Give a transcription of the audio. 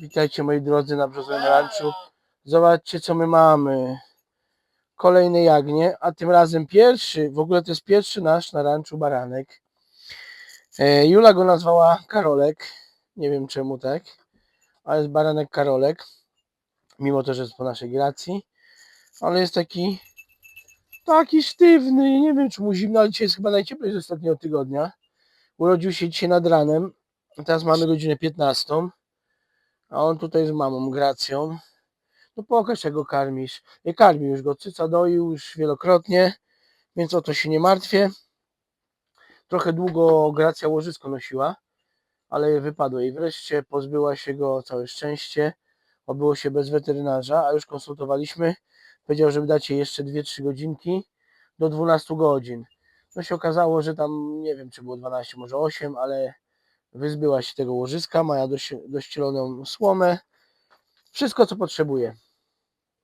Witajcie moi drodzy na Brzozowym Ranczu. Zobaczcie co my mamy. Kolejne jagnie, a tym razem pierwszy, w ogóle to jest pierwszy nasz na ranczu baranek. E, Jula go nazwała Karolek. Nie wiem czemu tak, ale jest baranek Karolek. Mimo to, że jest po naszej gracji. Ale jest taki taki sztywny. Nie wiem czy mu zimno, ale dzisiaj jest chyba najcieplej z ostatniego tygodnia. Urodził się dzisiaj nad ranem. Teraz mamy godzinę 15. A on tutaj z mamą Gracją. No pokaż go karmisz. Nie karmi już go, cyca doił już wielokrotnie, więc o to się nie martwię. Trochę długo Gracja łożysko nosiła, ale wypadło jej wreszcie, pozbyła się go, całe szczęście. Obyło się bez weterynarza, a już konsultowaliśmy. Powiedział, żeby dać jej jeszcze 2-3 godzinki do 12 godzin. No się okazało, że tam nie wiem, czy było 12, może 8, ale wyzbyła się tego łożyska, ma dość, dościeloną słomę. Wszystko, co potrzebuje.